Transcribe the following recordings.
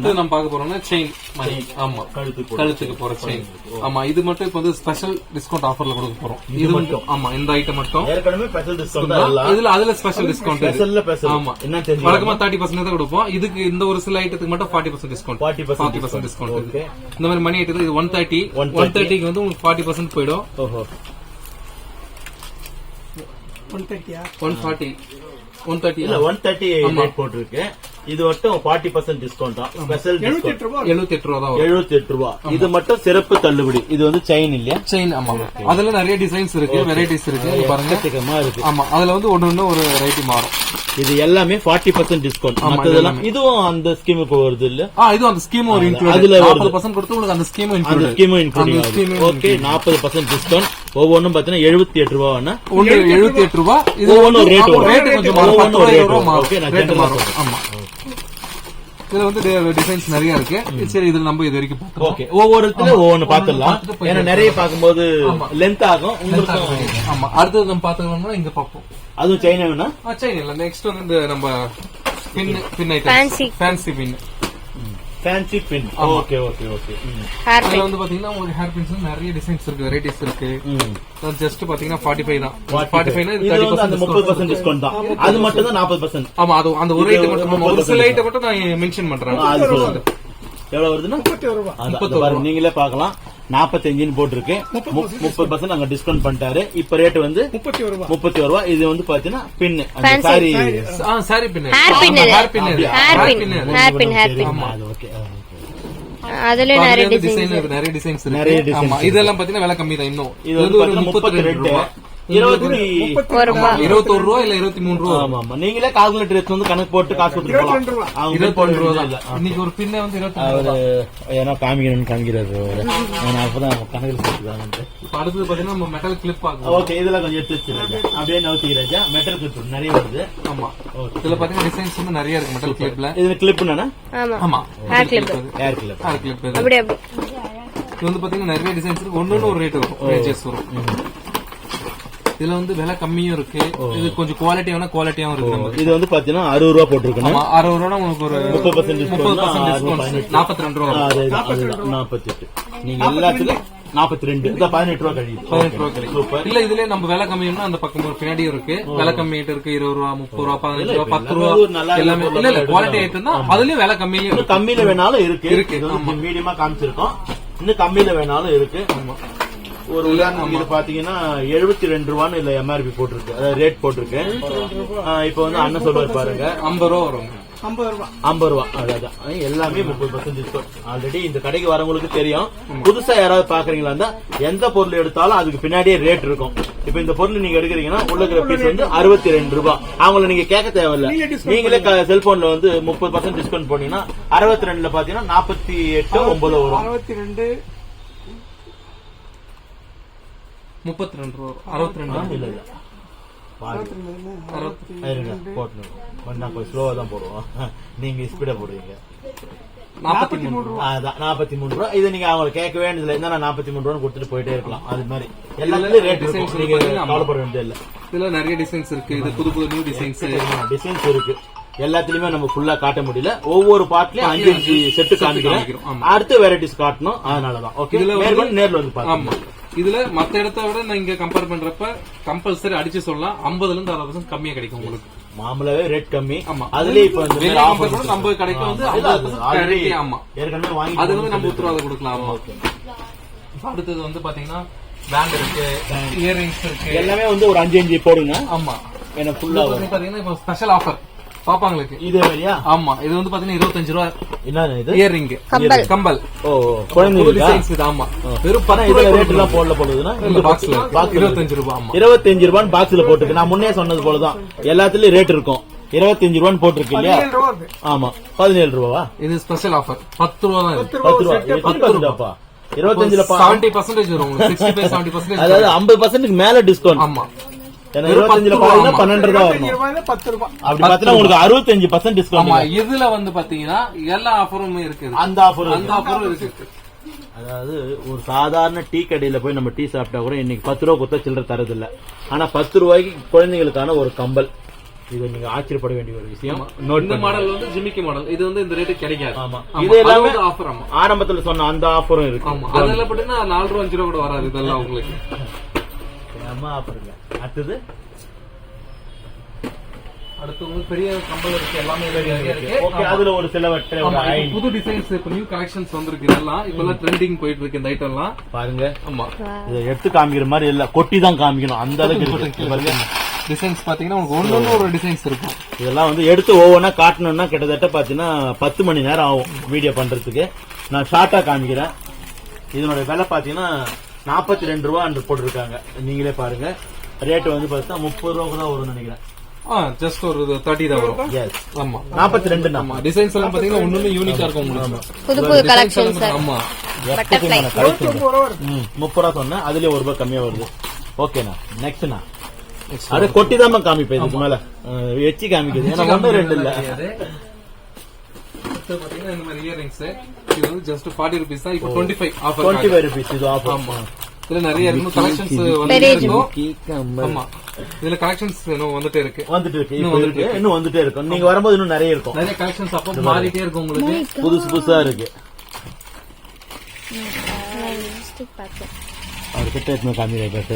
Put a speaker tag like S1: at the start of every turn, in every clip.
S1: அடுத்து நம்ம பார்க்க போறோம்னா செயின் மணி ஆமா.
S2: கழுத்துக்கு
S1: கழுத்துக்கு போற செயின் ஆமா இது மட்டும் இப்ப வந்து ஸ்பெஷல் டிஸ்கவுண்ட் ஆஃபர்ல கொடுக்க போறோம். இது மட்டும்? ஆமா இந்த ஐட்டம் மட்டும்.
S2: ஏற்கனவே ஸ்பெஷல் டிஸ்கவுண்ட்
S1: இதுல அதுல ஸ்பெஷல் டிஸ்கவுண்ட்
S2: ஸ்பெஷல்ல ஸ்பெஷல்
S1: ஆமா.
S2: என்ன தெரிஞ்சு
S1: வழக்கமா தேர்ட்டி பர்சன்ட் தான் கொடுப்போம். இதுக்கு இந்த ஒரு சில ஐட்டத்துக்கு மட்டும் forty percent discount
S2: 40%
S1: forty percent discount
S2: Okay.
S1: இந்த மாதிரி மணி ஐட்டத்துக்கு இது ஒன் தேர்ட்டி
S2: 130
S1: ஒன் தேர்ட்டிக்கு வந்து உங்களுக்கு ஃபார்ட்டி பர்சன்ட் போயிடும்.
S2: ஓஹோ.
S1: ஒன் ஃபார்ட்டி ஒன் தேர்ட்டி
S2: இல்ல ஒன் தேர்ட்டி ரேட் போட்டிருக்கு. இது மட்டும் ஃபார்ட்டி பர்சன்ட் டிஸ்கவுண்ட் தான். ஸ்பெஷல் டிஸ்கவுண்ட்
S1: எழுபத்தி எட்டு ரூபா. தான்
S2: எழுபத்தி எட்டு ரூபா. இது மட்டும் சிறப்பு தள்ளுபடி. இது வந்து செயின் இல்லையா?
S1: செயின் ஆமா. அதுல நிறைய டிசைன்ஸ் இருக்கு வெரைட்டிஸ் இருக்கு. பாருங்க.
S2: இருக்கு.
S1: ஆமா. அதுல வந்து ஒண்ணு ஒண்ணு ஒரு ரேட்டு மாறும்.
S2: இது எல்லாமே ஃபார்ட்டி பர்சன்ட் டிஸ்கவுண்ட் மத்ததெல்லாம் இதுவும் அந்த ஸ்கீமுக்கு வருது இல்ல?
S1: ஆ இது அந்த ஸ்கீம் ஒரு இன்க்ளூட்
S2: அதுல.
S1: நாற்பது பர்சன்ட் கொடுத்து உங்களுக்கு அந்த ஸ்கீம்
S2: அந்த
S1: இன்க்ளூட் அந்த scheme
S2: ஓகே நாற்பது பர்சன்ட் டிஸ்கவுண்ட் ஒவ்வொன்றும் பாத்தீங்கன்னா எழுபத்தி எட்டு ரூபான்னா
S1: ஒன்று எழுபத்தி எட்டு ரூபா. இது
S2: ஒவ்வொன்றும் வரும்.
S1: rate கொஞ்சம் மாறும். ரூபா ரூபா
S2: Okay, நான்
S1: ரேட் மாறும். ஆமா. இதுல வந்து டிசைன்ஸ் நிறைய இருக்கு. சரி இதுல நம்ம இது வரைக்கும் பார்த்தோம்
S2: ஓகே ஒவ்வொருத்துல ஒவ்வொன்னு பாத்துடலாம் ஏன்னா நிறைய பார்க்கும்போது. லென்த் ஆகும். உங்களுக்கும்
S1: ஆமா. அடுத்தது நம்ம பாத்துக்கணும்னா இங்க பார்ப்போம்.
S2: அதுவும் சைனா வேணா
S1: ஆ, சரி இல்ல. நெக்ஸ்ட் வந்து இந்த நம்ம pin pin item. Fancy pin
S2: fancy pin okay okay okay
S3: hair
S1: அதுல வந்து பாத்தீங்கன்னா உங்களுக்கு ஹேர் பின்ஸ் நிறைய டிசைன்ஸ் இருக்கு வெரைட்டிஸ் இருக்கு. ஜஸ்ட் பாத்தீங்கன்னா ஃபார்ட்டி ஃபைவ் தான். ஃபார்ட்டி ஃபைவ்
S2: இது வந்து அந்த முப்பது பர்சன்ட் டிஸ்கவுண்ட் தான். அது மட்டும் தான் நாற்பது பர்சன்ட்
S1: ஆமா அது அந்த ஒரு ஐட்டம் மட்டும் ஒரு சில ஐட்டம் மட்டும் நான் மென்ஷன் பண்றேன்.
S2: எவ்வளவு வருதுன்னா? அது பாருங்க, நீங்களே பார்க்கலாம். நாற்பத்தஞ்சுன்னு போட்டிருக்கு. முப்பது பர்சன்ட் அங்க டிஸ்கவுண்ட் பண்ணிட்டாரு. இப்ப ரேட் வந்து முப்பத்தி ஒரு ரூபா. இது வந்து பாத்தீங்கன்னா பின் அந்த
S3: Fancy.
S2: சாரி
S1: ஆ சாரி பின்
S3: Hair pin. இது.
S1: ஹேர் பின் இது
S3: Hair
S1: Hair
S3: pin.
S1: pin. இது.
S3: Hair pin, hair pin.
S2: அது ஓகே
S3: நிறைய டிசைன்
S1: நிறைய டிசைன்ஸ்
S2: நிறைய
S1: இருக்கு.
S2: designs
S1: ஆமா இதெல்லாம் பாத்தீங்கன்னா விலை கம்மி தான் இன்னும்.
S2: இது வந்து முப்பத்தி ரெண்டு இருபத்தி
S3: ஒரு ரூபா.
S1: இல்ல இருபத்தி மூணு ரூபா.
S2: ஆமா ஆமா நீங்களே கால்குலேட்டர் எடுத்து வந்து கணக்கு போட்டு காசு கொடுத்துட்டு போலாம்
S1: இருபத்தி ரூபா
S2: இல்ல.
S1: இன்னைக்கு ஒரு பின்ன வந்து இருபத்தி
S2: ஏன்னா காமிக்கணும்னு காமிக்கிறாரு. நான் அப்பதான் கணக்கில்
S1: அடுத்தது பாத்தீங்கன்னா நம்ம மெட்டல் கிளிப் ஆகும்.
S2: ஓகே இதுல கொஞ்சம் எடுத்து வச்சிருங்க. அப்படியே நவுத்திக்கிறாஜா மெட்டல் கிளிப் நிறைய வருது.
S1: ஆமா.
S2: ஓகே
S1: இதுல பாத்தீங்கன்னா டிசைன்ஸ் வந்து நிறைய இருக்கு மெட்டல் கிளிப்ல
S2: இதுல கிளிப் என்னன்னா?
S3: ஆமா.
S1: ஆமா.
S3: Hair clip
S2: hair clip
S1: hair clip இது வந்து பாத்தீங்கன்னா நிறைய டிசைன்ஸ் இருக்கு. ஒன்னு ஒரு ரேட் வரும். ரேஞ்சஸ் வரும். இதுல வந்து விலை கம்மியும் இருக்கு. இது கொஞ்சம் குவாலிட்டியான குவாலிட்டியாவும் இருக்கு
S2: இது வந்து பாத்தீங்கன்னா அறுபது ரூபா போட்டிருக்கணும்
S1: ஆமா அறுபது ரூபா உங்களுக்கு ஒரு
S2: முப்பது பர்சன்ட்
S1: முப்பது நாற்பத்தி ரெண்டு ரூபா.
S2: நாற்பத்தி எட்டு நீங்க எல்லாத்துலயும் நாற்பத்தி ரெண்டு? பதினெட்டு ரூபா கழியுது.
S1: பதினெட்டு ரூபா
S2: சூப்பர்
S1: இல்ல இதுலயே நம்ம விலை கம்மியா அந்த பக்கம் ஒரு பின்னாடியும் இருக்கு. விலை கம்மி ஐட்டம் இருக்கு. இருபது ரூபா முப்பது ரூபா பதினஞ்சு ரூபா பத்து ரூபா.
S2: எல்லாமே
S1: இல்ல இல்ல குவாலிட்டி ஐட்டம் தான். அதுலயும் விலை இருக்கு
S2: கம்மியில வேணாலும் இருக்கு.
S1: இருக்கு,
S2: மீடியமா காமிச்சிருக்கோம். இன்னும் கம்மியில வேணாலும் இருக்கு. ஒரு உதாரணம் இது பாத்தீங்கன்னா எழுபத்தி ரெண்டு ரூபான்னு இல்ல எம்ஆர்பி போட்டிருக்கு. அதாவது ரேட் போட்டிருக்கு. இப்ப வந்து அண்ணன் சொல்லுவார் பாருங்க.
S1: ஐம்பது ரூபா வரும்.
S2: ஐம்பது ரூபா. அதான் எல்லாமே முப்பது பர்சன்ட் டிஸ்கவுண்ட் ஆல்ரெடி இந்த கடைக்கு வரவங்களுக்கு தெரியும். புதுசா யாராவது பாக்குறீங்களா இருந்தா எந்த பொருள் எடுத்தாலும் அதுக்கு பின்னாடியே ரேட் இருக்கும். இப்ப இந்த பொருள் நீங்க எடுக்கிறீங்கன்னா உள்ள இருக்கிற பீஸ் வந்து அறுபத்தி ரெண்டு ரூபாய் அவங்கள நீங்க கேட்க தேவையில்ல. நீங்களே செல்போன்ல வந்து முப்பது பர்சன்ட் டிஸ்கவுண்ட் போனீங்கன்னா அறுபத்தி ரெண்டுல பாத்தீங்கன்னா நாற்பத்தி எட்டு ஒன்பது வரும்.
S4: அறுபத்தி ரெண்டு
S1: முப்பத்தி ரெண்டு ரூபா. அறுபத்தி ரெண்டு.
S2: இல்ல போட்டுருங்க. கொஞ்சம் தான் போடுவோம். நீங்க ஸ்பீடா போடுவீங்க.
S1: நாற்பத்தி மூணு ரூபா.
S2: அதான் நாற்பத்தி மூணு ரூபா. இது நீங்க அவங்களை கேட்க வேண்டியதுல இருந்தா நாற்பத்தி மூணு ரூபா கொடுத்துட்டு போயிட்டே இருக்கலாம். அது மாதிரி. எல்லாத்துலயும் ரேட் இருக்கும். நீங்க கவலைப்பட வேண்டியது இல்ல
S1: இதுல நிறைய டிசைன்ஸ் இருக்கு. இது புது புது நியூ டிசைன்ஸ்
S2: டிசைன்ஸ் இருக்கு. எல்லாத்துலயுமே நம்ம ஃபுல்லா காட்ட முடியல. ஒவ்வொரு பார்ட்லயும் அஞ்சு அஞ்சு செட்டு
S1: காமிக்கிறோம்.
S2: அடுத்த வெரைட்டிஸ் காட்டணும். அதனாலதான். ஓகே நேர்ல வந்து பாருங்க
S1: இதுல மத்த இடத்த விட நான் இங்க கம்பேர் பண்றப்ப கம்பல்சரி அடிச்சு சொல்லலாம். 50 ல இருந்து அறுபது பர்சன்ட் கம்மியா கிடைக்கும் உங்களுக்கு.
S2: மாமூலாவே ரேட் கம்மி.
S1: ஆமா.
S2: அதுலயே இப்ப
S1: பண்ணா நம்ம கடைக்கு வந்து
S2: ஆமா. இல்ல, அது
S1: 50%
S2: already
S1: guarantee, ஆமா.
S2: ஏற்கனவே வாங்கி
S1: அது வந்து நம்ம உத்தரவாதம் கொடுக்கலாம் அடுத்தது வந்து பாத்தீங்கன்னா பேண்ட் இருக்கு இயரிங்ஸ் இருக்கு.
S2: எல்லாமே வந்து ஒரு அஞ்சு அஞ்சு போடுங்க.
S1: ஆமா. இது
S2: ஃபுல்லா
S1: பாத்தீங்கன்னா இப்போ ஸ்பெஷல் ஆஃபர் பாப்பாங்களுக்கு.
S2: இதே மாதிரியா?
S1: ஆமா இது வந்து பாத்தீங்கன்னா இருபத்தஞ்சு ரூபா
S2: என்ன இது?
S1: இயரிங்
S3: கம்பல்.
S1: கம்பல்.
S2: ஓ குழந்தைங்களுக்கா
S1: ஆமா. வெறும் பத்து
S2: இதுல ரேட் எல்லாம் போடல போடுதுன்னா
S1: இந்த பாக்ஸ்ல
S2: பாக்ஸ்ல
S1: இருபத்தஞ்சு ரூபாய் ஆமா.
S2: இருபத்தஞ்சு ரூபான்னு பாக்ஸ்ல போட்டுருக்கு. நான் முன்னே சொன்னது போலதான். எல்லாத்துலயும் ரேட் இருக்கும். இருபத்தஞ்சு ரூபான்னு போட்டிருக்கு இல்லையா?
S4: ரூபா
S2: ஆமா. பதினேழு ரூபாவா?
S1: இது ஸ்பெஷல் ஆஃபர் பத்து ரூபா தான் இருக்கு
S2: பத்து ரூபா எத்தனை பர்சன்டாப்பா இருபத்தஞ்சுல
S1: செவன்டி பர்சன்டேஜ் வரும்
S2: அதாவது ஐம்பது பர்சன்ட்டுக்கு மேல டிஸ்கவுண்ட்
S1: ஆமா.
S2: ஏன்னா இருபத்தஞ்சுல பாத்தீங்கன்னா. பன்னெண்டு
S4: இருபத்தஞ்சு பத்து ரூபாய்
S2: அப்படி பாத்தீங்கன்னா உங்களுக்கு அறுபத்தஞ்சு பர்சன்ட்
S1: ஆமா
S2: டிஸ்கவுண்ட்
S1: இதுல வந்து பாத்தீங்கன்னா எல்லா ஆஃபருமே இருக்குது.
S2: அந்த ஆஃபர்
S1: அந்த ஆஃபரும் இருக்கு.
S2: அதாவது ஒரு சாதாரண டீ கடையில போய் நம்ம டீ சாப்பிட்டா கூட இன்னைக்கு பத்து ரூபா கொடுத்தா சில்லறை தரதில்ல. ஆனா பத்து ரூபாய்க்கு குழந்தைங்களுக்கான ஒரு கம்பல். இது நீங்க ஆச்சரியப்பட வேண்டிய ஒரு விஷயம்.
S1: இந்த மாடல் வந்து ஜிமிக்கி மாடல் இது வந்து இந்த ரேட்டு கிடைக்காது.
S2: ஆமா. இது எல்லாமே
S1: ஆஃபர் ஆமா.
S2: ஆரம்பத்துல சொன்ன அந்த ஆஃபரும் இருக்கு.
S1: ஆமா. அதெல்லாம் பாத்தீங்கன்னா நாலு ரூபா அஞ்சு ரூபா கூட வராது இதெல்லாம் உங்களுக்கு.
S2: ஆமா ஆஃபருங்க. அடுத்தது?
S1: அடுத்து பெரிய கம்பல் இருக்கு எல்லாமே இருக்கு.
S2: ஓகே அதுல ஒரு சிலவற்றை.
S1: புது டிசைன்ஸ் இப்ப நியூ கலெக்ஷன்ஸ் வந்திருக்கு இதெல்லாம். இப்ப எல்லாம் ட்ரெண்டிங் போயிட்டு இருக்கு இந்த ஐட்டம் எல்லாம்.
S2: பாருங்க.
S1: ஆமா.
S2: இதை எடுத்து காமிக்கிற மாதிரி இல்ல கொட்டி தான் காமிக்கணும். அந்த அளவுக்கு. பாருங்க.
S1: டிசைன்ஸ் பாத்தீங்கன்னா உங்களுக்கு ஒண்ணு ஒரு டிசைன்ஸ் இருக்கும்.
S2: இதெல்லாம் வந்து எடுத்து ஒவ்வொன்றா காட்டணும்னா கிட்டத்தட்ட பாத்தீங்கன்னா பத்து மணி நேரம் ஆகும் வீடியோ பண்றதுக்கு. நான் ஷார்ட்டா காமிக்கிறேன். இதனோட விலை பாத்தீங்கன்னா நாற்பத்தி ரெண்டு ரூபா போட்டிருக்காங்க. நீங்களே பாருங்க. ரேட் வந்து பார்த்தா முப்பது ரூபா கூட வரும்னு நினைக்கிறேன்.
S1: ஜஸ்ட் ஒரு தேர்ட்டி தான் வரும்.
S2: எஸ்
S1: ஆமா.
S2: நாற்பத்தி ரெண்டு
S1: ஆமா. டிசைன்ஸ் எல்லாம் பாத்தீங்கன்னா ஒண்ணு யூனிக்கா இருக்கும்
S3: புது புது கலெக்ஷன் சார்.
S1: ஆமா.
S2: முப்பது ரூபா சொன்னேன் அதுலயே ஒரு ரூபாய் கம்மியா வருது. ஓகேண்ணா நெக்ஸ்ட்ண்ணா அது கொட்டி தான் காமிப்பேன் இதுக்கு மேல. எச்சி காமிக்குது. ஏன்னா ஒண்ணு ரெண்டு இல்ல.
S1: பாத்தீங்கன்னா இந்த மாதிரி இயரிங்ஸ் இது வந்து ஜஸ்ட் ஃபார்ட்டி ருபீஸ் தான். இப்போ twenty five offer
S2: twenty five rupees இது ஆஃபர்
S1: ஆமா. இதுல நிறைய இருக்கு கலெக்ஷன்ஸ்
S3: பெரிய
S1: வந்து ஆமா. இதுல கலெக்ஷன்ஸ் இன்னும் வந்துட்டே இருக்கு.
S2: வந்துட்டு இருக்கு.
S1: இன்னும் வந்துட்டு
S2: இருக்கு. இன்னும் வந்துட்டே இருக்கும் நீங்க வரும்போது இன்னும் நிறைய இருக்கும்.
S1: நிறைய கலெக்ஷன்ஸ் அப்போ மாறிட்டே இருக்கும் உங்களுக்கு.
S2: புதுசு புதுசா இருக்கு. காமிக்கிறேன்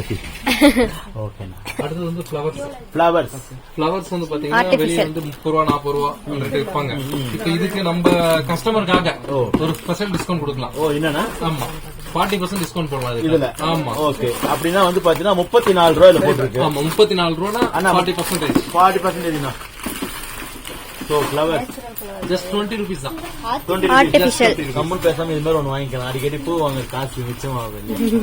S2: ஓகேண்ணா
S1: அடுத்தது வந்து ஃபிளவர்ஸ்
S2: ஃபிளவர்ஸ்
S1: ஃபிளவர்ஸ் வந்து பாத்தீங்கன்னா வெளியே வந்து முப்பது ரூபா நாற்பது ரூபா இருப்பாங்க இப்போ இதுக்கு நம்ம கஸ்டமருக்காக ஒரு ஸ்பெஷல் டிஸ்கவுண்ட் கொடுக்கலாம்.
S2: ஓ என்னன்னா?
S1: ஆமா. ஃபார்ட்டி பர்சன்ட் டிஸ்கவுண்ட் போடலாம்
S2: இதுல?
S1: ஆமா.
S2: ஓகே அப்படின்னா வந்து பாத்தீங்கன்னா முப்பத்தி நாலு ரூபாயில போட்டிருக்கு.
S1: ஆமா முப்பத்தி நாலு ரூபா
S2: அண்ணா,
S1: forty percentage
S2: forty பர்சன்டேஜ்னா so flowers
S1: just twenty rupees தான்.
S2: கம்மல் பேசாம இது மாதிரி ஒன்று வாங்கிக்கலாம். அடிக்கடி பூ வாங்க காசு மிச்சம்
S1: ஜஸ்ட்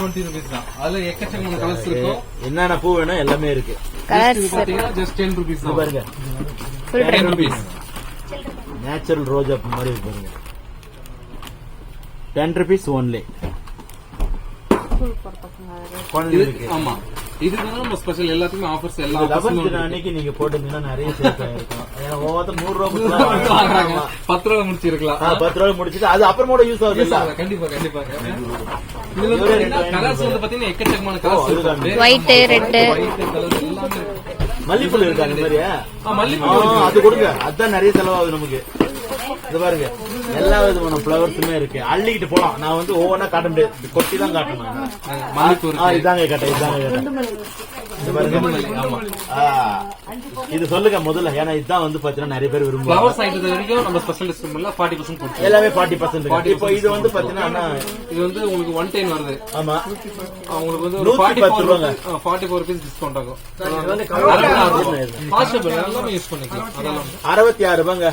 S1: டுவெண்ட்டி ருபீஸ் தான். அதுல எக்கச்சக்கமான கலர்ஸ் இருக்கும்.
S2: என்னென்ன பூ வேணும் எல்லாமே இருக்கு.
S1: பாத்தீங்கன்னா ஜஸ்ட் டென் ருபீஸ் தான்.
S2: பாருங்க.
S1: டென் ருபீஸ்
S2: நேச்சுரல் ரோஜா பூ மாதிரி பாருங்க. டென் ருபீஸ் ஒன்லி
S1: ஆமா. இதுக்கு வந்து நம்ம ஸ்பெஷல் எல்லாத்துக்குமே ஆஃபர்ஸ் எல்லா
S2: அன்னைக்கு நீங்க போட்டீங்கன்னா நிறைய ஆயிருக்கும். ஏன்னா ஒவ்வொருத்தர் நூறு ரூபா.
S1: வாங்குறாங்க. பத்து ரூபா முடிச்சிருக்கலாம்.
S2: பத்து ரூபாய் முடிச்சிட்டு அது அப்புறமோட யூஸ் ஆகுது.
S1: கண்டிப்பா கண்டிப்பா. இதுல வந்து பாத்தீங்கன்னா கலர்ஸ் வந்து பாத்தீங்கன்னா எக்கச்சக்கமான கலர்ஸ். ஒயிட்
S2: மல்லிப்பூ இருக்கா. மாதிரி
S1: மல்லிப்பூ.
S2: அது கொடுங்க. அதுதான் நிறைய செலவாகுது நமக்கு. இது பாருங்க எல்லா விதமான பிளவர்ஸுமே இருக்கு. அள்ளிக்கிட்டு போலாம். நான் வந்து ஒவ்வொன்றா காட்ட முடியாது கொட்டி தான் காட்டணும் இதாங்க கேட்டேன் இதாங்க கேட்டேன். இது சொல்லுங்க முதல்ல. ஏன்னா இதுதான் வந்து பாத்தீங்கன்னா நிறைய பேர் விரும்புவாங்க.
S1: ஃபிளவர்ஸ் ஐட்டது வரைக்கும் நம்ம ஸ்பெஷல் டிஸ்கவுண்ட்ல ஃபார்ட்டி பர்சன்ட் கொடுத்துருவோம்
S2: எல்லாமே ஃபார்ட்டி பர்சன்ட் இப்போ இது வந்து பாத்தீங்கன்னா அண்ணா,
S1: இது வந்து உங்களுக்கு ஒன் டைம் வருது.
S2: ஆமா.
S1: உங்களுக்கு வந்து ஒரு ஃபார்ட்டி
S2: பத்து
S1: ஃபோர்
S2: ரூபாங்க.
S1: ஃபார்ட்டி ஃபோர் ருபீஸ் டிஸ்கவுண்ட் ஆகும். எல்லாமே யூஸ் பண்ணிக்கலாம் அதெல்லாம்
S2: அறுபத்தி ஆறு ரூபாங்க.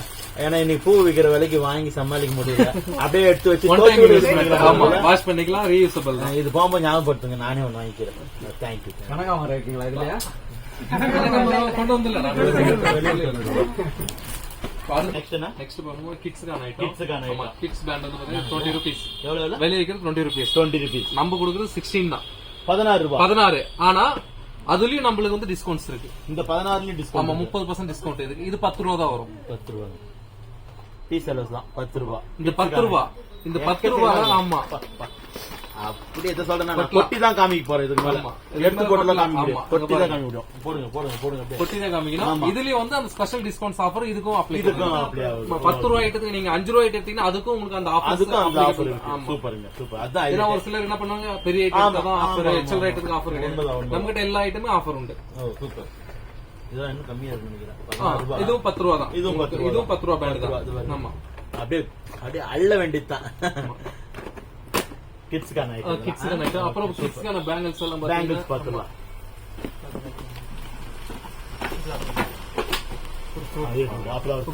S2: ஏன்னா இன்னைக்கு பூ விக்கிற விலைக்கு வாங்கி சமாளிக்க முடியல. அப்படியே எடுத்து வச்சு.
S1: வாஷ் பண்ணிக்கலாம். ரீயூசபிள்
S2: இது போகும்போது ஞாபகப்படுத்துங்க. நானே ஒன்று வாங்கிக்கிறேன். தேங்க்யூ
S1: கனகாமரம் இருக்கீங்களா இதுலயா? கொண்டு வந்துல
S2: நெக்ஸ்ட்னா
S1: நெக்ஸ்ட் பாருங்க. கிட்ஸ்க்கான ஐட்டம்
S2: கிட்ஸுக்கான
S1: ஆமா கிட்ஸ் பேண்ட் வந்து பாத்தீங்கன்னா டுவெண்ட்டி ருபீஸ்
S2: எவ்வளவு
S1: வெளியே இருக்கிறது டுவெண்ட்டி ருபீஸ்
S2: டுவெண்ட்டி ருபீஸ்
S1: நம்ம கொடுக்குறது சிக்ஸ்டீன் தான்.
S2: பதினாறு ரூபாய்
S1: பதினாறு. ஆனா அதுலயும் நம்மளுக்கு வந்து டிஸ்கவுண்ட்ஸ் இருக்கு.
S2: இந்த பதினாறுலயும்
S1: ஆமா
S2: டிஸ்கவுண்ட்
S1: முப்பது பர்சன்ட் டிஸ்கவுண்ட் இருக்கு. இது பத்து ரூபா தான் வரும்.
S2: பத்து தான். பத்து ரூபாய்
S1: இந்த பத்து ரூபா. இந்த பத்து ரூபா ஆமா.
S2: அப்படி எதை சொல்றேன் நான் கொட்டி தான் காமிக்க போறேன் இதுக்கு மேல.
S1: ஆமா.
S2: எடுத்து போட்டுலாம் காமிக்க
S1: ஆமா.
S2: முடியும் கொட்டி தான் காமிக்க முடியும். போடுங்க போடுங்க போடுங்க. அப்படியே
S1: கொட்டி தான் காமிக்கணும் இதுலயும் வந்து அந்த ஸ்பெஷல் டிஸ்கவுண்ட்ஸ் ஆஃபர் இதுக்கும் அப்ளை
S2: இதுக்கும்.
S1: பத்து ரூபாய் ஐட்டத்துக்கு நீங்க அஞ்சு ரூபாய் எடுத்தீங்கன்னா அதுக்கும் உங்களுக்கு அந்த ஆஃபர்
S2: அதுக்கும் அந்த ஆஃபர் இருக்கு.
S1: ஆமா.
S2: சூப்பருங்க சூப்பர். அதான்
S1: ஏன்னா
S2: இது.
S1: ஒரு சிலர் என்ன பண்ணுவாங்க பெரிய ஐட்டம் தான் ஆஃபர். ஐட்டத்துக்கு ஆஃபர் கிடையாது. நம்ம கிட்ட எல்லா ஐட்டமே ஆஃபர் உண்டு.
S2: சூப்பர். இதுதான் இன்னும் கம்மியா இருக்கு நினைக்கிறேன்.
S1: ஆ,
S2: பதினாறு ரூபாய்.
S1: இதுவும் பத்து ரூபா தான்.
S2: இதுவும் பத்து ரூபா
S1: பேண்ட் தான். ஆமா.
S2: அப்படியே அப்படியே அள்ள வேண்டியதுதான். கிட்ஸ்க்கான ஐட்டம்
S1: கிட்ஸ்க்கான ஐட்டம் அப்புறம் கிட்ஸ்க்கான பேங்கிள்ஸ் எல்லாம்
S2: பேங்கிள்ஸ் பார்த்துலாம்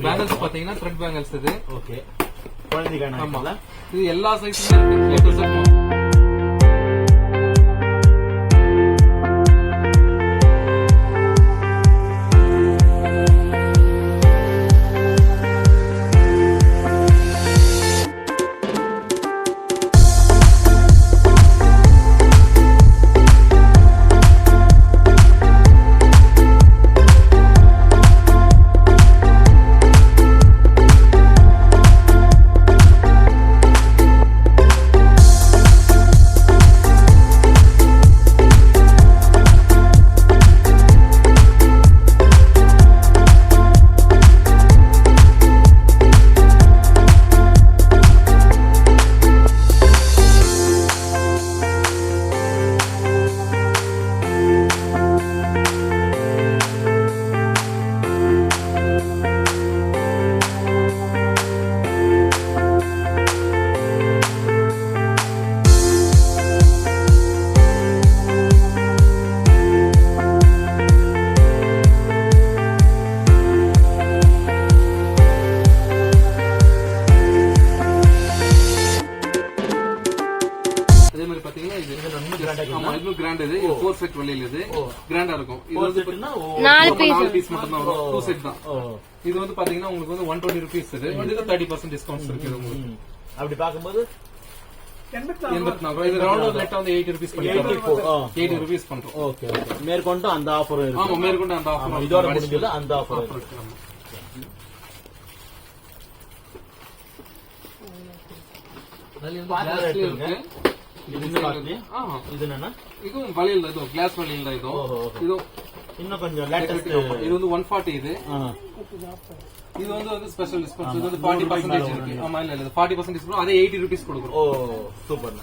S1: பேங்கிள்ஸ் பாத்தீங்கன்னா த்ரெட் பேங்கிள்ஸ் இது.
S2: ஓகே குழந்தைக்கான
S1: ஆமா. இது எல்லா சைஸ்லயும் இருக்கு கிராண்டா இருக்கும். இது வந்து
S3: நாலு பீஸ்
S1: மட்டும் தான் வரும். டூ செட் தான். இது வந்து பாத்தீங்கன்னா உங்களுக்கு வந்து ஒன் டுவெண்ட்டி ருபீஸ் இது. இது தேர்ட்டி பர்சன்ட் டிஸ்கவுண்ட்ஸ் இருக்கு உங்களுக்கு.
S2: அப்படி
S1: வந்து
S2: ஓகே மேற்கொண்டும் அந்த ஆஃபரும் இருக்கு.
S1: ஆமா மேற்கொண்டு அந்த ஆஃபர்
S2: இதோட முடிஞ்சது அந்த ஆஃபர்
S1: ஆஃபர்
S2: இருக்கு.
S1: வந்து.
S2: இது என்னன்னா?
S1: கிளாஸ் வளையல் தான் இதுவும்
S2: ஓஹோ, ஓஹோ.
S1: இதுவும்
S2: இன்னும் கொஞ்சம் லேட்டஸ்ட்
S1: இது வந்து ஒன் ஃபார்ட்டி இது. இது வந்து வந்து ஸ்பெஷல் டிஸ்கவுண்ட் இது வந்து ஃபார்ட்டி பர்சன்டேஜ் இருக்கு. ஆமா இல்ல இல்ல ஃபார்ட்டி பர்சன்ட் டிஸ்கவுண்ட் அதே எயிட்டி ருபீஸ் கொடுக்குறோம்.
S2: ஓ சூப்பர்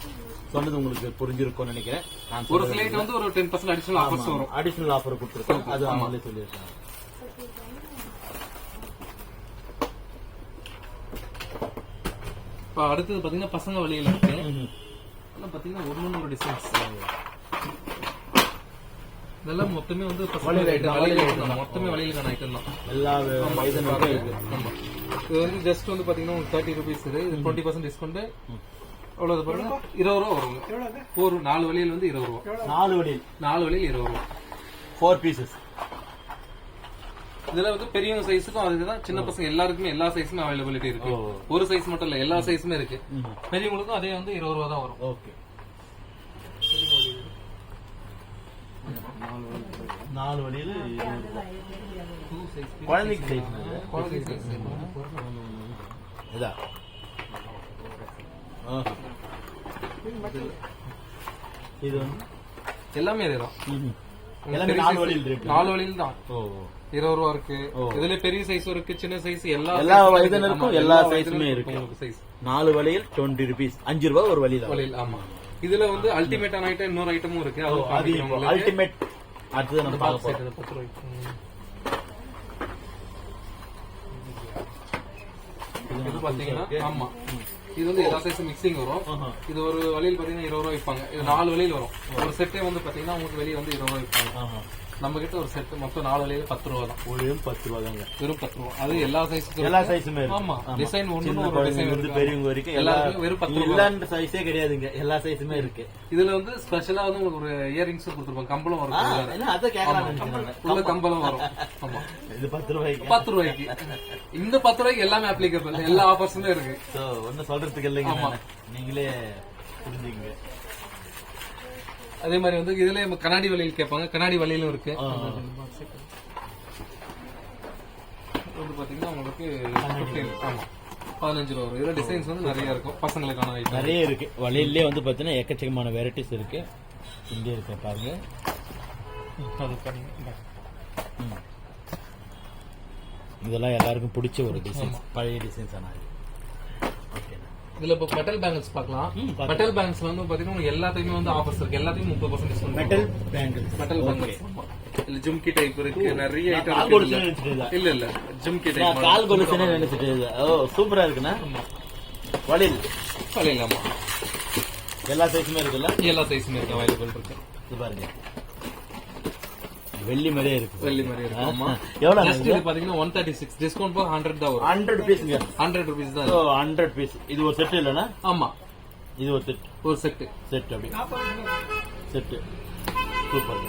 S2: சொன்னது உங்களுக்கு புரிஞ்சிருக்கும்னு நினைக்கிறேன். நான்
S1: ஒரு ஸ்லைட் வந்து ஒரு டென் பர்சன்ட் அடிஷனல் ஆஃபர்ஸ் வரும்.
S2: அடிஷனல் ஆஃபர் கொடுத்துருக்கோம். அது அவங்களே சொல்லியிருக்காங்க
S1: இப்போ அடுத்தது பாத்தீங்கன்னா பசங்க வழியில இருக்கு.
S2: ம்ஹும்.
S1: இதெல்லாம் பாத்தீங்கன்னா ஒன்னு ஒரு டிசைன்ஸ் இதெல்லாம் மொத்தமே வந்து
S2: வளையல்
S1: வளையல் தான். மொத்தமே வளையலுக்கான ஐட்டம் தான்.
S2: எல்லா வயதினருக்கும் இருக்கு.
S1: ஆமா. இது வந்து ஜஸ்ட் வந்து பாத்தீங்கன்னா உங்களுக்கு தேர்ட்டி ருபீஸ் இது. டுவெண்ட்டி பர்சன்ட் டிஸ்கவுண்ட் அவ்வளவு பாருங்க? இருபது ரூபா வருங்க. ஒரு நாலு வழியில் வந்து இருபது ரூபா.
S2: நாலு வழியில்
S1: நாலு வழியில் இருபது ரூபா.
S2: ஃபோர் பீசஸ்
S1: இதுல வந்து பெரியவங்க சைஸுக்கும் அதுதான் சின்ன பசங்க எல்லாருக்குமே எல்லா சைஸுமே அவைலபிலிட்டி இருக்கு. ஒரு சைஸ் மட்டும் இல்ல எல்லா சைஸுமே இருக்கு. பெரியவங்களுக்கும் அதே வந்து இருபது ரூபா தான் வரும்.
S2: ஓகே. நாலு வழியில் குழந்தைக்கு சைஸ்
S1: குழந்தை சைஸ்
S2: இதா. இது வந்து
S1: எல்லாமே இதேதான்
S2: எல்லாமே நாலு வழியில்
S1: நாலு வழியில் தான்.
S2: ஓ.
S1: இருபது ரூபா இருக்கு. இதுல பெரிய சைஸ் இருக்கு சின்ன சைஸ் எல்லா
S2: எல்லா. வயதினருக்கும் எல்லா size-மே இருக்கு.
S1: size.
S2: நாலு வழியில் டுவெண்ட்டி ருபீஸ் அஞ்சு ரூபாய் ஒரு வழியில்.
S1: வளையல் ஆமா. இதுல வந்து அல்டிமேட்டான ஐட்டம் இன்னொரு ஐட்டமும் இருக்கு. அது
S2: அல்டிமேட் அடுத்தது நம்ம பார்க்க போறோம்.
S1: பத்து ரூபாய்க்கு. இது பாத்தீங்கன்னா ஆமா. இது வந்து எல்லா சைஸும் மிக்சிங் வரும். இது ஒரு வழியில் பாத்தீங்கன்னா இருபது ரூபாய் விற்பாங்க. இது நாலு வழியில் வரும். ஒரு செட்டே வந்து பாத்தீங்கன்னா உங்களுக்கு வெளியே வந்து இருபது ரூபாய் விற்பாங்க. நம்ம கிட்ட ஒரு செட் மொத்தம் நாலு வழியில பத்து ரூபா தான்.
S2: ஒரு பத்து ரூபா தாங்க.
S1: வெறும் பத்து ரூபா. அது எல்லா சைஸுக்கும்
S2: எல்லா சைஸுமே
S1: ஆமா. டிசைன் ஒண்ணு ஒரு டிசைன் இருக்கு
S2: பெரியவங்க வரைக்கும் எல்லா
S1: எல்லாருக்கும் வெறும் பத்து ரூபா.
S2: சைஸே கிடையாதுங்க. எல்லா சைஸுமே இருக்கு.
S1: இதுல வந்து ஸ்பெஷலா வந்து உங்களுக்கு ஒரு இயரிங்ஸ் கொடுத்துருப்பாங்க கம்பளம் வரும்
S2: அதான் கேட்கலாம்.
S1: கம்பளம். வரும். ஆமா.
S2: இது பத்து ரூபாய்க்கு.
S1: பத்து ரூபாய்க்கு. இந்த பத்து ரூபாய்க்கு எல்லாமே அப்ளிகபிள் எல்லா ஆஃபர்ஸுமே இருக்கு.
S2: ஒண்ணும் சொல்றதுக்கு இல்லைங்க. நீங்களே புரிஞ்சுங்க
S1: அதே மாதிரி வந்து இதுல நம்ம கண்ணாடி வலையில் கேட்பாங்க. கண்ணாடி வலையிலும் இருக்கு. வந்து பாத்தீங்கன்னா உங்களுக்கு 15 ஆமா. பதினஞ்சு ரூபா வரும். இதுல டிசைன்ஸ் வந்து நிறைய இருக்கும். பசங்களுக்கான ஐட்டம்
S2: நிறைய இருக்கு. வளையல்லே வந்து பாத்தீங்கன்னா எக்கச்சக்கமான வெரைட்டிஸ் இருக்கு. இங்க இருக்கு பாருங்க. இதெல்லாம் எல்லாருக்கும் பிடிச்ச ஒரு டிசைன்ஸ் பழைய டிசைன்ஸ் ஆனால் ஓகே
S1: இதுல இப்போ மெட்டல் பேங்கிள்ஸ் பார்க்கலாம்.
S2: ம், பார்க்கலாம்.
S1: மெட்டல் பேங்கிள்ஸ் வந்து பாத்தீங்கன்னா உங்களுக்கு எல்லாத்தையுமே வந்து ஆஃபர்ஸ் இருக்கு. எல்லாத்தையும் முப்பது percent discount
S2: metal bangles
S1: metal bangles இல்ல ஜும்கி டைப் இருக்கு. நிறைய ஐட்டம். இல்ல இல்ல. ஜும்கி டைப்
S2: கால் கொலுசுன்னு நினைச்சிட்டு. ஓ சூப்பரா இருக்குண்ணா. வளையல்.
S1: வலையில் ஆமா.
S2: எல்லா சைஸுமே இருக்குல்ல?
S1: எல்லா சைஸுமே இருக்கு. அவைலபிள் இருக்கு.
S2: இது பாருங்க. வெள்ளி மாதிரியே இருக்கு.
S1: வெள்ளி மாதிரி இருக்கு. ஆமா.
S2: எவ்வளவு
S1: ஜஸ்ட் இது பாத்தீங்கன்னா ஒன் தேர்ட்டி சிக்ஸ் டிஸ்கவுண்ட் போக ஹண்ட்ரட் தான் வரும்.
S2: ஹண்ட்ரட் பீஸ்ங்க
S1: ஹண்ட்ரட் ருபீஸ் தான்
S2: ஸோ ஹண்ட்ரட் பீஸ் இது ஒரு செட் இல்லைன்னா?
S1: ஆமா.
S2: இது ஒரு செட்
S1: ஒரு செட்டு
S2: செட் அப்படி. செட்டு சூப்பர்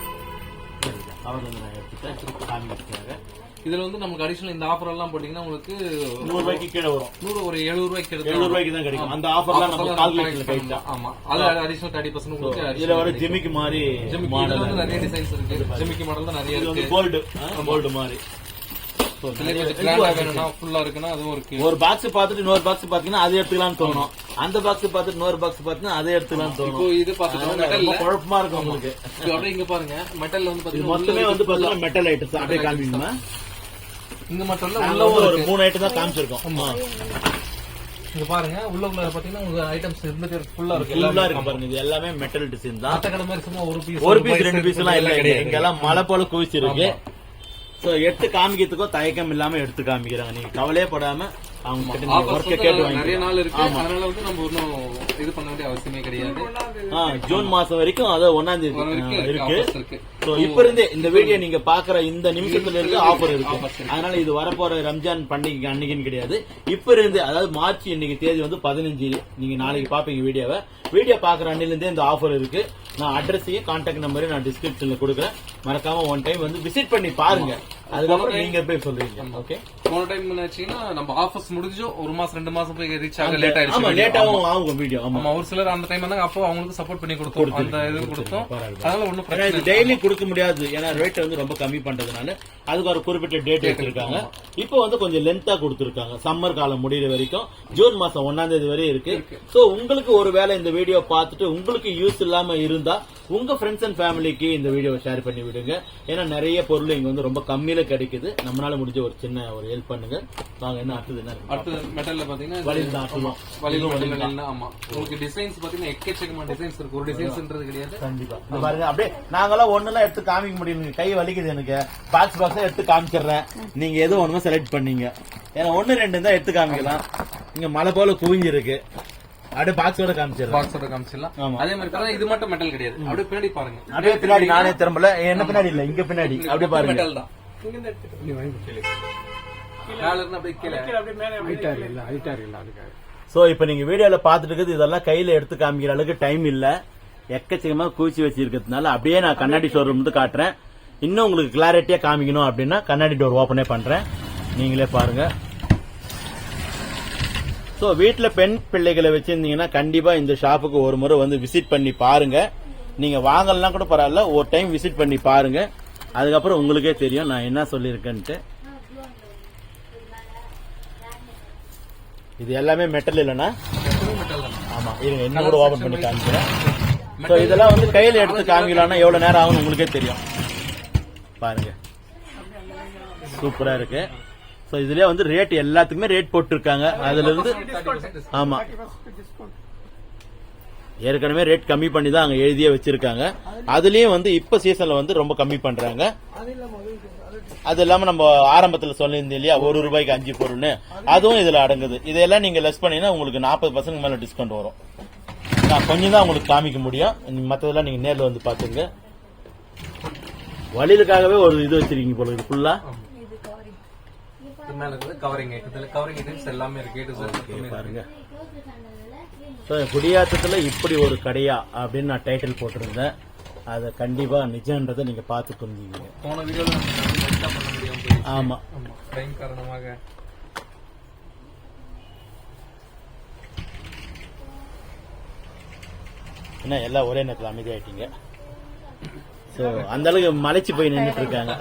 S2: வந்து நான் எடுத்துட்டேன். காமிக்கிறதுக்காக.
S1: இதுல வந்து நமக்கு அடிஷனல் இந்த ஆஃபர் எல்லாம் போட்டீங்கன்னா உங்களுக்கு
S2: நூறு ரூபாய்க்கு கீழே வரும்.
S1: நூறு ஒரு எழுபது ரூபாய்க்கு எடுத்து
S2: எழுநூறு ரூபாய்க்கு தான் கிடைக்கும். அந்த ஆஃபர்லாம் நம்ம கால்குலேஷன்ல கைட்டா
S1: ஆமா. அது அடிஷனல் தேர்ட்டி பர்சன்ட் உங்களுக்கு
S2: இதுல வர ஜிமிக்கு மாதிரி
S1: ஜிமிக்கி
S2: மாடல்
S1: வந்து நிறைய டிசைன்ஸ் இருக்கு. ஜிமிக்கி மாடல் தான் நிறைய இருக்கு.
S2: கோல்டு கோல்டு மாதிரி. ஒரு பாக்ஸ் பார்த்துட்டு இன்னொரு பாக்ஸ் பாத்தீங்கன்னா அதை எடுத்துக்கலாம்னு தோணும். அந்த பாக்ஸ் பார்த்துட்டு இன்னொரு பாக்ஸ் பாத்தீங்கன்னா அதை எடுத்துக்கலாம்னு
S1: இப்போ
S2: தோணும்.
S1: இது
S2: ரொம்ப குழப்பமா இருக்கும் உங்களுக்கு.
S1: இங்க பாருங்க. மெட்டல்ல வந்து பாத்தீங்கன்னா
S2: மொத்தமே வந்து பாத்தீங்கன்னா மெட்டல் ஐட்டம்ஸ் அப்படியே காமிக்கணுமா?
S1: இங்க மட்டும் இல்ல
S2: உள்ள ஒரு மூணு ஐட்டம் தான் காமிச்சிருக்கோம். ஆமா.
S1: இங்க பாருங்க உள்ள உள்ள பாத்தீங்கன்னா உங்களுக்கு ஐட்டம்ஸ் இருந்துட்டு ஃபுல்லா இருக்கு
S2: ஃபுல்லா
S1: எல்லாமே.
S2: இருக்கு பாருங்க இது எல்லாமே மெட்டல் டிசைன் தான்.
S1: கடை மாதிரி சும்மா ஒரு பீஸ்
S2: ஒரு பீஸ் ரெண்டு பீஸ் எல்லாம் இல்ல
S1: கிடையாது
S2: இங்க. எல்லாம் மலை போல குவிச்சிருக்கு. சோ எடுத்து காமிக்கிறதுக்கோ தயக்கம் இல்லாம எடுத்து காமிக்கிறாங்க. நீங்க கவலையே படாம அவங்க கிட்ட நீங்க
S1: ஆஃபர்ஸ்
S2: ஒர்க்கை கேட்டு
S1: நிறைய நாள் இருக்கு. அதனால வந்து நம்ம இன்னும் இது பண்ண வேண்டிய அவசியமே கிடையாது.
S2: ஜூன் மாசம் வரைக்கும் அது ஒன்னாம் தேதி
S1: இருக்கு.
S2: இப்ப இருந்தே இந்த வீடியோ நீங்க பாக்குற இந்த நிமிஷத்துல இருந்து ஆஃபர் இருக்கு. அதனால இது வரப்போற ரம்ஜான் பண்டிகை அன்னைக்குன்னு கிடையாது. இப்ப இருந்து அதாவது மார்ச் இன்னைக்கு தேதி வந்து பதினஞ்சு நீங்க நாளைக்கு பாப்பீங்க வீடியோவை. வீடியோ பாக்குற அன்னில இருந்தே இந்த ஆஃபர் இருக்கு. நான் அட்ரஸையும் கான்டாக்ட் நம்பரையும் நான் டிஸ்கிரிப்ஷன்ல கொடுக்குறேன். மறக்காம ஒன் டைம் வந்து விசிட் பண்ணி பாருங்க. அதுக்கப்புறம் நீங்க போய் சொல்றீங்க ஓகே
S1: போன டைம் வச்சீங்கன்னா நம்ம ஆஃபர்ஸ் முடிஞ்சோ ஒரு மாசம் ரெண்டு மாசம் போய் ரீச் ஆக லேட் ஆயிடுச்சு
S2: லேட்டாவும் ஆகும் வீடியோ ஆமா.
S1: ஒரு சிலர் அந்த டைம் வந்தாங்க அப்போ அவங்களுக்கு சப்போர்ட் பண்ணி கொடுத்தோம். அந்த இது கொடுத்தோம். அதனால
S2: ஏன்னா
S1: பிரச்சனை
S2: டெய்லி கொடுக்க முடியாது. ஏன்னா ரேட் வந்து ரொம்ப கம்மி பண்றதுனால அதுக்கு ஒரு குறிப்பிட்ட டேட் எடுத்திருக்காங்க. இப்போ வந்து கொஞ்சம் லென்த்தா கொடுத்திருக்காங்க. சம்மர் காலம் முடியிற வரைக்கும். ஜூன் மாசம் ஒன்னாம் தேதி வரை இருக்கு. சோ உங்களுக்கு ஒரு வேளை இந்த வீடியோ பார்த்துட்டு உங்களுக்கு யூஸ் இல்லாம இருந்தா உங்க ஃப்ரெண்ட்ஸ் அண்ட் ஃபேமிலிக்கு இந்த வீடியோவை ஷேர் பண்ணி விடுங்க. ஏன்னா நிறைய பொருள் இங்க வந்து ரொம்ப கம்மியில கிடைக்குது. நம்மளால முடிஞ்ச ஒரு சின்ன ஒரு ஹெல்ப் பண்ணுங்க. வாங்க என்ன அடுத்தது என்ன இருக்கு?
S1: அடுத்து மெட்டல்ல பாத்தீங்கன்னா
S2: வலிந்து தான் சொல்லுவோம்.
S1: வலிந்து மெட்டல் ஆமா. உங்களுக்கு டிசைன்ஸ் பாத்தீங்கன்னா எக்கச்சக்கமான டிசைன்ஸ் இருக்கு. ஒரு டிசைன்ஸ்ன்றது கிடையாது.
S2: கண்டிப்பா. பாருங்க அப்படியே நாங்கெல்லாம் ஒண்ணுலாம் எடுத்து காமிக்க முடியல. கை வலிக்குது எனக்கு. பாக்ஸ் பாக்ஸா எடுத்து காமிச்சிடுறேன். நீங்க எது ஒண்ணுமே செலக்ட் பண்ணீங்க. ஏன்னா ஒண்ணு ரெண்டு தான் எடுத்து காமிக்கலாம். இங்க மலை போல குவிஞ்சிருக்கு. அப்படியே பாக்ஸோட காமிச்சிடுறேன்.
S1: பாக்ஸோட காமிச்சிடலாம். அதே மாதிரி இது மட்டும் மெட்டல் கிடையாது. அப்படியே பின்னாடி பாருங்க.
S2: அப்படியே பின்னாடி நானே திரும்பல. என்ன பின்னாடி இல்ல? இங்க பின்னாடி. அப்படியே பாருங்க.
S1: மெட்டல் தான். மேல இருந்து அப்படியே கீழே.
S2: சோ இப்போ நீங்க வீடியோல பாத்துட்டு இருக்குது இதெல்லாம் கையில எடுத்து காமிக்கிற அளவுக்கு டைம் இல்ல. எக்கச்சக்கமா குவிச்சு வச்சிருக்கிறதுனால அப்படியே நான் கண்ணாடி ஷோரூம் வந்து காட்டுறேன். இன்னும் உங்களுக்கு கிளாரிட்டியா காமிக்கணும் அப்படின்னா கண்ணாடி டோர் ஓபனே பண்றேன். நீங்களே பாருங்க. சோ வீட்ல பெண் பிள்ளைகளை வச்சிருந்தீங்கன்னா கண்டிப்பா இந்த ஷாப்புக்கு ஒரு முறை வந்து விசிட் பண்ணி பாருங்க. நீங்க வாங்கலாம் கூட பரவாயில்ல ஒரு டைம் விசிட் பண்ணி பாருங்க. அதுக்கப்புறம் உங்களுக்கே தெரியும் நான் என்ன சொல்லியிருக்கேன்ட்டு. இது எல்லாமே மெட்டல் இல்லைன்னா ஆமா இருங்க இன்னும் கூட ஓபன் பண்ணி காமிக்கிறேன். சோ இதெல்லாம் வந்து கையில எடுத்து காமிக்கலாம்னா எவ்வளவு நேரம் ஆகும் உங்களுக்கே தெரியும். பாருங்க. சூப்பரா இருக்கு. சோ இதுலயே வந்து ரேட் எல்லாத்துக்குமே ரேட் போட்டிருக்காங்க. அதுல இருந்து ஆமா. ஏற்கனவே ரேட் கம்மி பண்ணி தான் அங்க எழுதியே வச்சிருக்காங்க. அதுலயும் வந்து இப்ப சீசன்ல வந்து ரொம்ப கம்மி பண்றாங்க. அது இல்லாம நம்ம ஆரம்பத்துல சொல்லியிருந்தோம் இல்லையா? ஒரு ரூபாய்க்கு அஞ்சு பொருள்னு. அதுவும் இதுல அடங்குது. இதெல்லாம் நீங்க லெஸ் பண்ணீங்கன்னா உங்களுக்கு நாற்பது பர்சன்ட் மேல டிஸ்கவுண்ட் வரும். நான் கொஞ்சம் தான் உங்களுக்கு காமிக்க முடியும். நீங்க மத்ததெல்லாம் நீங்க நேர்ல வந்து பாத்துங்க வழியிலுக்காகவே ஒரு இது வச்சிருக்கீங்க போல இது ஃபுல்லா
S1: கவரிங் கவரிங் எல்லாமே இருக்கு
S2: பாருங்க. குடியாத்தத்துல இப்படி ஒரு கடையா அப்படின்னு நான் டைட்டில் போட்டிருந்தேன். அதை கண்டிப்பா நிஜம்ன்றதை நீங்க பார்த்து புரிஞ்சுக்கீங்க
S1: போன வீடியோல நம்ம லைட்டா பண்ண முடியாம போயிடுச்சு.
S2: ஆமா.
S1: ஆமா. டைம் காரணமாக
S2: என்ன எல்லாம் ஒரே நேரத்தில் அமைதியாயிட்டீங்க. சோ அந்த அளவுக்கு மலைச்சு போய் நின்றுட்டு இருக்காங்க.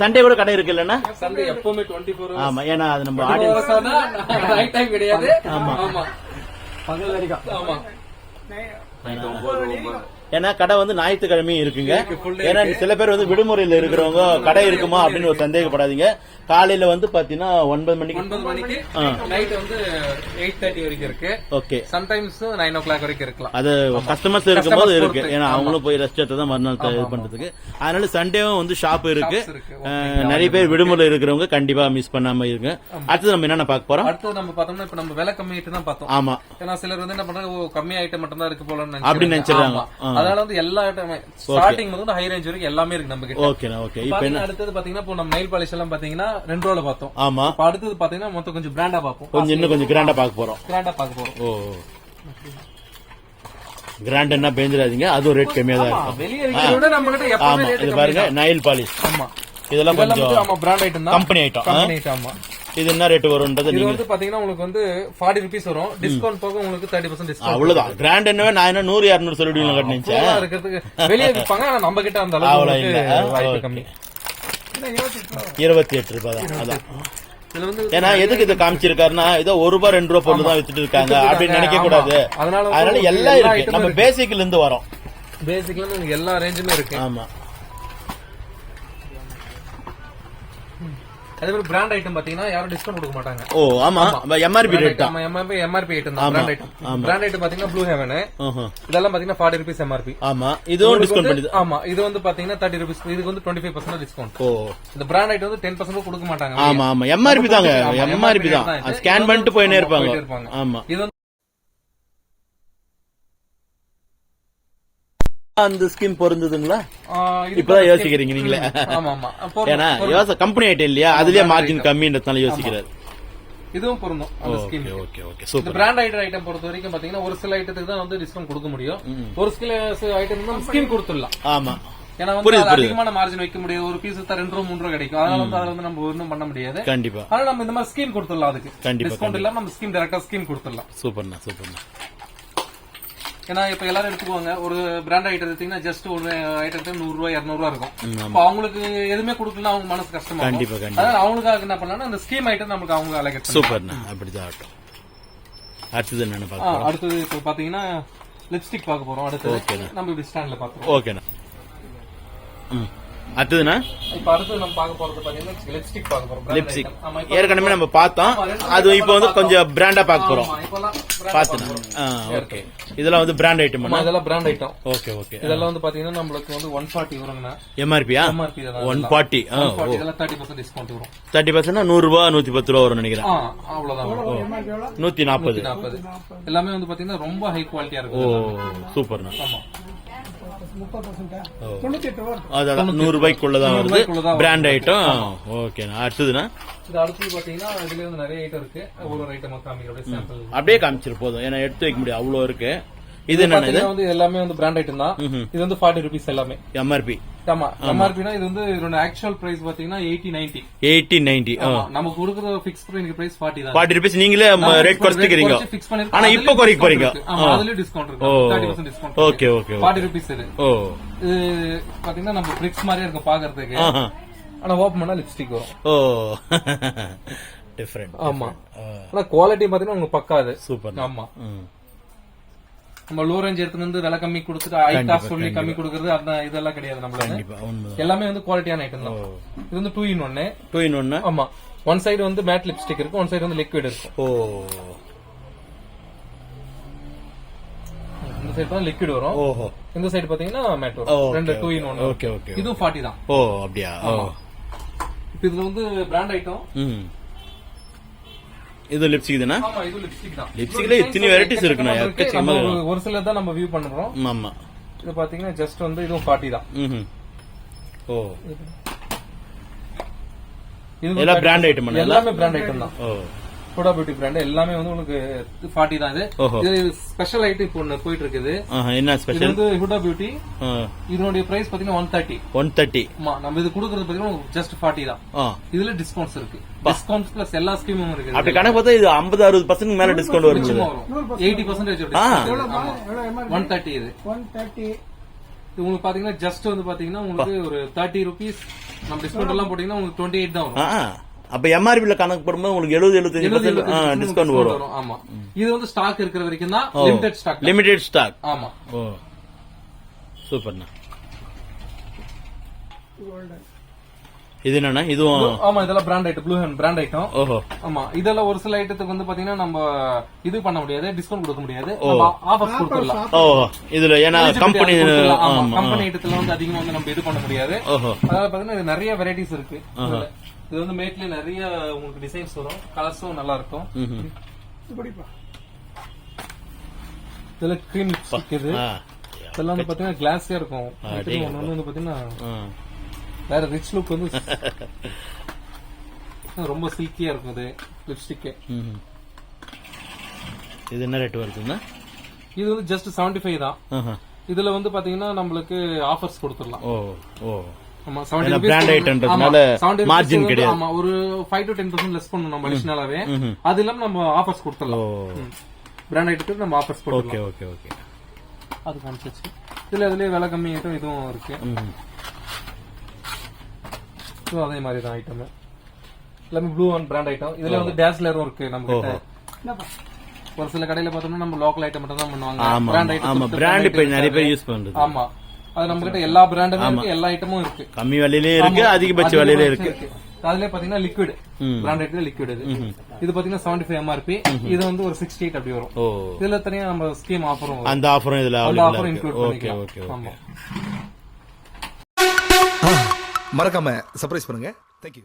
S2: சண்டே கூட கடை இருக்கு இல்லன்னா?
S1: சண்டே எப்பவுமே டுவெண்ட்டி ஃபோர்
S2: ஆமா ஏன்னா அது நம்ம ஆடியன்ஸ்
S1: கிடையாது.
S2: ஆமா.
S1: ஆமா. பகல் வரைக்கும். ஆமா.
S2: ஏன்னா கடை வந்து ஞாயிற்றுக்கிழமையும் இருக்குங்க. ஏன்னா சில பேர் வந்து விடுமுறையில இருக்கிறவங்க கடை இருக்குமா அப்படின்னு ஒரு சந்தேகப்படாதீங்க. காலையில வந்து பாத்தீங்கன்னா ஒன்பது மணிக்கு.
S1: ஒன்பது மணிக்கு. நைட் வந்து எயிட் தேர்ட்டி வரைக்கும் இருக்கு.
S2: Okay
S1: sometimes nine o'clock வரைக்கும் இருக்கலாம்.
S2: அது கஸ்டமர்ஸ் இருக்கும்போது இருக்கு. ஏன்னா. அவங்களும் போய் ரெஸ்ட் எடுத்து தான் மறுநாள் இது பண்றதுக்கு. அதனால சண்டேவும் வந்து ஷாப் இருக்கு. நிறைய பேர் விடுமுறை இருக்கிறவங்க கண்டிப்பா மிஸ் பண்ணாம இருங்க. அடுத்தது நம்ம என்னென்ன பார்க்க போறோம்?
S1: அடுத்து நம்ம பார்த்தோம்னா இப்ப நம்ம விலை கம்மி ஆயிட்டு தான் பார்த்தோம்.
S2: ஆமா.
S1: ஏன்னா சிலர் வந்து என்ன பண்றாங்க கம்மி ஐட்டம் மட்டும் தான் இருக்கு போலன்னு
S2: அப்படி நினைச்சிடுறாங்க.
S1: அதனால வந்து எல்லா ஸ்டார்டிங் வந்து ஹை ரேஞ்ச் வரைக்கும் எல்லாமே இருக்கு நம்ம கிட்ட.
S2: ஓகேண்ணா ஓகே இப்ப
S1: அடுத்தது பாத்தீங்கன்னா இப்போ நம்ம நெயில் பாலிஷ் எல்லாம் பாத்தீங்கன்னா ரெண்டு ரூபால பார்த்தோம்.
S2: ஆமா.
S1: இப்ப அடுத்தது பாத்தீங்கன்னா மொத்தம் கொஞ்சம் பிராண்டா பார்ப்போம்.
S2: கொஞ்சம் இன்னும் கொஞ்சம் கிராண்டா பார்க்க போறோம்.
S1: கிராண்டா பார்க்க போறோம்.
S2: ஓ கிராண்ட் என்ன பேஞ்சிடாதீங்க அதுவும் ரேட் கம்மியா தான் இருக்கும்.
S1: வெளியே விட நம்ம கிட்ட எப்பவுமே ரேட்
S2: பாருங்க நைல் பாலிஷ்
S1: ஆமா.
S2: இதெல்லாம் கொஞ்சம்
S1: ஆமா பிராண்ட் ஐட்டம் தான்.
S2: கம்பெனி ஐட்டம்
S1: கம்பெனி ஐட்டம் ஆமா.
S2: இது என்ன ரேட் வரும்ன்றது நீங்க
S1: வந்து பாத்தீங்கன்னா உங்களுக்கு வந்து ஃபார்ட்டி ருபீஸ் வரும். டிஸ்கவுண்ட் போக உங்களுக்கு தேர்ட்டி பர்சன்ட் டிஸ்கவுண்ட்
S2: அவ்வளவுதான். கிராண்ட் என்னவே நான் என்ன நூறு இரநூறு சொல்லிடுவீங்க கட்டினேன்
S1: இருக்கிறதுக்கு வெளியே விற்பாங்க ஆனா நம்ம கிட்ட அந்த அளவுக்கு
S2: அவ்வளவு.
S1: வாய்ப்பு. கம்மி.
S2: இருபத்தி எட்டு ரூபாய் தான். அதான். ஏன்னா எதுக்கு இதை காமிச்சிருக்காருன்னா ஏதோ ஒரு ரூபாய் ரெண்டு ரூபாய் பொருள் தான் வித்துட்டு இருக்காங்க அப்படின்னு நினைக்க கூடாது.
S1: அதனால
S2: எல்லாம் இருக்கு. நம்ம. பேசிக்ல இருந்து வரோம்.
S1: பேசிக்ல எல்லா ரேஞ்சுமே இருக்கு.
S2: ஆமா.
S1: அதே மாதிரி பிராண்ட் ஐட்டம் பாத்தீங்கன்னா யாரும் டிஸ்கவுண்ட் கொடுக்க மாட்டாங்க.
S2: ஓ ஆமா எம்ஆர்பி ரேட் தான்
S1: எம்ஆர்பி எம்ஆர்பி ஐட்டம் தான்.
S2: ஆமா,
S1: பிராண்ட் ஐட்டம்
S2: ஆமா.
S1: பிராண்ட் ஐட்டம் பாத்தீங்கன்னா ப்ளூ ஹெவன். இதெல்லாம் பாத்தீங்கன்னா ஃபார்ட்டி ருபீஸ் எம்ஆர்பி
S2: ஆமா. இதுவும் டிஸ்கவுண்ட் பண்ணுது
S1: ஆமா. இது வந்து பாத்தீங்கன்னா தேர்ட்டி ருபீஸ் இதுக்கு வந்து டுவெண்ட்டி ஃபைவ் பர்சன்ட் டிஸ்கவுண்ட்
S2: ஓ.
S1: இந்த பிராண்ட் ஐட்டம் வந்து டென் பர்சன்ட் கொடுக்க மாட்டாங்க.
S2: ஆமா ஆமா. எம்ஆர்பி தாங்க.
S1: ஆமா,
S2: எம்ஆர்பி தான். ஸ்கேன் பண்ணிட்டு போயினே
S1: ஆமா,
S2: இருப்பாங்க. ஆமா.
S1: இது
S2: அந்த ஸ்கீம் பொருந்ததுங்களா? இப்பதான் யோசிக்கிறீங்க நீங்களே.
S1: ஆமா ஆமா பொருந்தும்,
S2: ஏன்னா. யோச கம்பெனி ஐட்டம் இல்லையா? அதுலயே மார்ஜின் கம்மின்றதுனால யோசிக்கிறாரு.
S1: இதுவும் பொருந்தும் அந்த ஸ்கீம்
S2: ஓகே ஓகே ஓகே
S1: இந்த
S2: சூப்பர்
S1: பிராண்ட் ஐட்டம் ஐட்டம் பொறுத்த வரைக்கும் பாத்தீங்கன்னா ஒரு சில ஐட்டத்துக்கு தான் வந்து டிஸ்கவுண்ட் கொடுக்க முடியும். ஒரு சில ஐட்டம் தான் ஸ்கீம் கொடுத்துடலாம்.
S2: ஆமா.
S1: ஏன்னா வந்து அது. அதிகமான மார்ஜின் வைக்க முடியாது. ஒரு பீஸ் ரெண்டு ரூபா மூணு ரூபா கிடைக்கும். அதனால வந்து அதுல வந்து நம்ம ஒன்றும் பண்ண முடியாது.
S2: கண்டிப்பா.
S1: அதனால நம்ம இந்த மாதிரி ஸ்கீம் கொடுத்துடலாம் அதுக்கு. டிஸ்கவுண்ட் இல்லாம நம்ம ஸ்கீம் டைரக்டா ஸ்கீம் கொடுத்துடலாம்.
S2: சூப்பர்ண்ணா சூப்பர்ண்ணா
S1: ஏன்னா இப்ப எல்லாரும் எடுத்துக்குவாங்க. ஒரு பிராண்ட் ஐட்டம் எடுத்தீங்கன்னா ஜஸ்ட் ஒரு ஐட்டத்துக்கு நூறு ரூபாய் இருநூறு ரூபா இருக்கும். அப்ப அவங்களுக்கு எதுவுமே கொடுக்கலன்னா அவங்க மனசு கஷ்டமா.
S2: கண்டிப்பா.
S1: அதனால அவங்களுக்காக என்ன பண்ணலாம்னா அந்த ஸ்கீம் ஐட்டம் நமக்கு அவங்க அலகட்
S2: சூப்பர்ண்ணா. அப்படிதான் ஆகட்டும். அடுத்தது என்னன்னு
S1: அடுத்தது இப்ப பாத்தீங்கன்னா லிப்ஸ்டிக் பார்க்க போறோம். அடுத்தது நம்ம இப்படி ஸ்டாண்ட்ல பாக்குறோம்
S2: ஓகேண்ணா. ம். அடுத்ததுண்ணா?
S1: இப்ப அடுத்து நம்ம பார்க்க போறது பாத்தீங்கன்னா லிப்ஸ்டிக் பார்க்க போறோம். இப்ப
S2: ஏற்கனவே நம்ம பார்த்தோம். அது இப்போ வந்து கொஞ்சம் பிராண்டா பார்க்க போறோம். ஓகே இதெல்லாம் வந்து பிராண்ட் ஐட்டம்
S1: இதெல்லாம் பிராண்ட் ஐட்டம்
S2: ஓகே ஓகே
S1: இதெல்லாம் வந்து பாத்தீங்கன்னா நம்மளுக்கு வந்து ஒன் ஃபார்ட்டி வருங்கண்ணா.
S2: எம்ஆர்பியா
S1: எம்ஆர்பி
S2: ஒன் ஃபார்ட்டி
S1: இதெல்லாம். தேர்ட்டி பர்சன்ட் டிஸ்கவுண்ட் வரும்.
S2: தேர்ட்டி பர்சன்ட் நூறு ரூபாய் நூத்தி பத்து ரூபா வரும்னு நினைக்கிறேன்.
S1: ஆ, அவ்வளவுதான் வரும்.
S2: நூத்தி நாற்பது
S1: நாற்பது எல்லாமே வந்து பாத்தீங்கன்னா ரொம்ப ஹை குவாலிட்டியா
S2: ஓ
S1: இருக்கும்
S2: சூப்பர்ண்ணா.
S1: ஆமா.
S2: அதான் நூறு ரூபாய்க்குள்ளதான் வருது. பிராண்ட் ஐட்டம் ஓகேண்ணா அடுத்ததுண்ணா
S1: இது அடுத்து பாத்தீங்கன்னா இதுல வந்து நிறைய ஐட்டம் இருக்கு. ஒரு ஒரு ஐட்டம் காமிக்கிற சாம்பிள்
S2: அப்படியே காமிச்சிரு போதும். ஏன்னா எடுத்து வைக்க முடியாது. அவ்வளோ இருக்கு. இது
S1: பாத்தீங்கன்னா வந்து எல்லாமே வந்து பிராண்ட் ஐட்டம் தான். இது வந்து ஃபார்ட்டி ருபீஸ் எல்லாமே.
S2: எம்ஆர்பி
S1: ஆமா எம்ஆர்பினா இது வந்து இதோட ஆக்சுவல் பிரைஸ் பாத்தீங்கன்னா எயிட்டி நைன்டி
S2: எயிட்டி நைன்டி
S1: நம்ம கொடுக்குற பிக்ஸ் பண்ணி பிரைஸ் ஃபார்ட்டி தான்.
S2: ஃபார்ட்டி ருபீஸ் நீங்களே ரேட் குறைச்சிக்கிறீங்க.
S1: பண்ணிருக்கோம்
S2: ஆனா இப்ப குறைக்க போறீங்க.
S1: அதுலயும் டிஸ்கவுண்ட் இருக்கு.
S2: ஓ.
S1: Thirty percent discount
S2: okay okay
S1: forty rupees இது. இது பாத்தீங்கன்னா நம்ம பிரிக்ஸ் மாதிரியே இருக்கும் பாக்குறதுக்கு. ஆனா ஓபன் பண்ணா லிப்ஸ்டிக் வரும்.
S2: ஓ. டிஃபரெண்ட்
S1: ஆமா. ஆனா குவாலிட்டி பாத்தீங்கன்னா உங்களுக்கு பக்காது.
S2: சூப்பர்.
S1: ஆமா. நம்ம லோ ரேஞ்ச் எடுத்துட்டு வந்து விலை கம்மி கொடுத்துட்டு ஹை காஸ்ட் சொல்லி கம்மி கொடுக்கறது அந்த இதெல்லாம் கிடையாது நம்மளுக்கு எல்லாமே வந்து குவாலிட்டியான ஐட்டம் தான். இது வந்து டூ இன் ஒன்னு
S2: டூ இன் ஒன்னு
S1: ஆமா. ஒன் சைடு வந்து மேட் லிப்ஸ்டிக் இருக்கும் ஒன் சைடு வந்து லிக்விட் இருக்கும்
S2: ஓ.
S1: இந்த சைடு தான் லிக்விட் வரும்.
S2: ஓஹோ.
S1: இந்த சைடு பாத்தீங்கன்னா மேட் வரும். ரெண்டு two in one
S2: okay okay
S1: இதுவும் ஃபார்ட்டி தான்.
S2: ஓ அப்படியா? ஓ.
S1: இப்ப இதுல வந்து பிராண்ட் ஐட்டம்
S2: இது லிப்ஸ்டிக் தானே?
S1: ஆமா இது லிப்ஸ்டிக் தான்.
S2: லிப்ஸ்டிக்ல இத்தனை varieties இருக்குண்ணா,
S1: இருக்கு.
S2: எக்கச்சக்கமா
S1: ஒரு- சில தான் நம்ம வியூ பண்றோம்.
S2: ஆமா.
S1: இது பாத்தீங்கன்னா ஜஸ்ட் வந்து இதுவும் ஃபார்ட்டி தான்.
S2: ம் ஓ.
S1: இது
S2: brand item தானே?
S1: எல்லாமே பிராண்ட் ஐட்டம் தான்.
S2: ஓ.
S1: ஹுடா பியூட்டி பிராண்ட் எல்லாமே வந்து உங்களுக்கு ஃபார்ட்டி தான் இது. இது ஸ்பெஷல் ஐட்டம் இப்போ ஒண்ணு போயிட்டு இருக்குது
S2: என்ன
S1: இது
S2: ஸ்பெஷல்
S1: வந்து ஹுடா பியூட்டி இதனுடைய பிரைஸ் பாத்தீங்கன்னா ஒன் தேர்ட்டி
S2: ஒன் தேர்ட்டி
S1: ஆமா நம்ம இது கொடுக்கறது பாத்தீங்கன்னா ஜஸ்ட் ஃபார்ட்டி தான். இதுல டிஸ்கவுண்ட்ஸ் இருக்கு. டிஸ்கவுண்ட்ஸ் பிளஸ் எல்லா ஸ்கீமும் இருக்கு
S2: அப்படி கணக்கு பார்த்தா இது ஐம்பது அறுபது பர்சன்ட் மேல டிஸ்கவுண்ட் வருது
S1: எயிட்டி பர்சன்டேஜ். ஒன் தேர்ட்டி இது. இது உங்களுக்கு பாத்தீங்கன்னா ஜஸ்ட் வந்து பாத்தீங்கன்னா உங்களுக்கு ஒரு தேர்ட்டி ருபீஸ் நம்ம டிஸ்கவுண்ட் எல்லாம் போட்டீங்கன்னா உங்களுக்கு டுவெண்ட்டி எயிட் தான் வரும்.
S2: அப்ப எம்ஆர்பில கணக்கு போடும்போது உங்களுக்கு எழுபது எழுபத்தஞ்சு
S1: எழுபது,
S2: பர்சன்ட் டிஸ்கவுண்ட் வரும்.
S1: ஆமா. இது வந்து ஸ்டாக் இருக்கிற வரைக்கும் தான் லிமிடெட் ஸ்டாக்
S2: லிமிடெட் ஸ்டாக்
S1: ஆமா.
S2: ஓ. சூப்பர்ண்ணா. இது என்னண்ணா? இதுவும்
S1: ஆமா இதெல்லாம் brand item blue hand brand item
S2: ஓஹோ.
S1: ஆமா இதெல்லாம் ஒரு சில ஐட்டத்துக்கு வந்து பாத்தீங்கன்னா நம்ம இது பண்ண முடியாது டிஸ்கவுண்ட் கொடுக்க முடியாது. ஆஃபர்ஸ் கொடுத்துடலாம்.
S2: ஓ இதுல ஏன்னா கம்பெனி ஆமா
S1: கம்பெனி ஐட்டத்துல வந்து அதிகமா வந்து நம்ம இது பண்ண முடியாது.
S2: ஓஹோ.
S1: அதாவது பாத்தீங்கன்னா இது நிறைய வெரைட்டிஸ் இருக்கு. இது வந்து மேட்ல நிறைய உங்களுக்கு டிசைன்ஸ் வரும். கலர்ஸும் நல்லா இருக்கும். இதுல கிரீம் லிப்ஸ்டிக் இது
S2: ஆ.
S1: இதெல்லாம் வந்து பாத்தீங்கன்னா கிளாஸியா இருக்கும். வந்து பாத்தீங்கன்னா. வேற ரிச் லுக் வந்து ரொம்ப சில்கியா இருக்கும் இது லிப்ஸ்டிக்
S2: ம்ஹும். இது என்ன ரேட் வருதுன்னா
S1: இது வந்து ஜஸ்ட் 75 ஃபைவ் தான். இதுல வந்து பாத்தீங்கன்னா நம்மளுக்கு ஆஃபர்ஸ் கொடுத்துடலாம்.
S2: ஓ ஓ.
S1: ஆமா
S2: ஏன்னா
S1: 70
S2: brand itemன்றதுனால margin கிடையாது.
S1: ஆமா ஒரு 5 டு 10% லெஸ் பண்ணனும் நம்ம அடிஷனலாவே அது இல்லாம நம்ம ஆஃபர்ஸ்
S2: ஓ.
S1: கொடுத்துடலாம் பிராண்ட் ஐட்டத்துக்கு நம்ம ஆஃபர்ஸ்
S2: ஓகே ஓகே ஓகே.
S1: அது காமிச்சிச்சு. இதுல இதுலயே விலை கம்மி ஐட்டம் இதுவும் இருக்கு. இதுவும் அதே மாதிரி தான் ஐட்டம் எல்லாமே ப்ளூ அண்ட் பிராண்ட் ஐட்டம் இதுல வந்து டேஸ்லரும் இருக்கு நம்ம கிட்ட. ஒரு சில கடையில பார்த்தோம்னா நம்ம லோக்கல் ஐட்டம் மட்டும் தான் பண்ணுவாங்க. பிராண்ட். ஐட்டம்
S2: ஆமா. பிராண்ட் இப்ப நிறைய பேர் யூஸ் பண்றது.
S1: ஆமா. அது நம்ம கிட்ட எல்லா பிராண்டுமே இருக்கு எல்லா ஐட்டமும் இருக்கு.
S2: கம்மி விலையிலே இருக்கு. அதிகபட்ச விலையில இருக்கு.
S1: அதுல பாத்தீங்கன்னா லிக்விட். பிராண்டட் லிக்விட் இது. இது பாத்தீங்கன்னா செவன்டி ஃபைவ் எம்ஆர்பி இது வந்து ஒரு சிக்ஸ்டி எயிட் அப்படி வரும். இதுல தனியா நம்ம ஸ்கீம் ஆஃபரும்
S2: அந்த ஆஃபரும் இதுல
S1: அந்த
S2: available
S1: ஆஃபர்
S2: இருக்கு.
S1: இன்க்ளூட்
S2: ஓகே
S1: பண்ணிக்கலாம்.
S2: ஓகே
S1: ஆமா.
S4: மறக்காம சர்ப்ரைஸ் பண்ணுங்க. தேங்க்யூ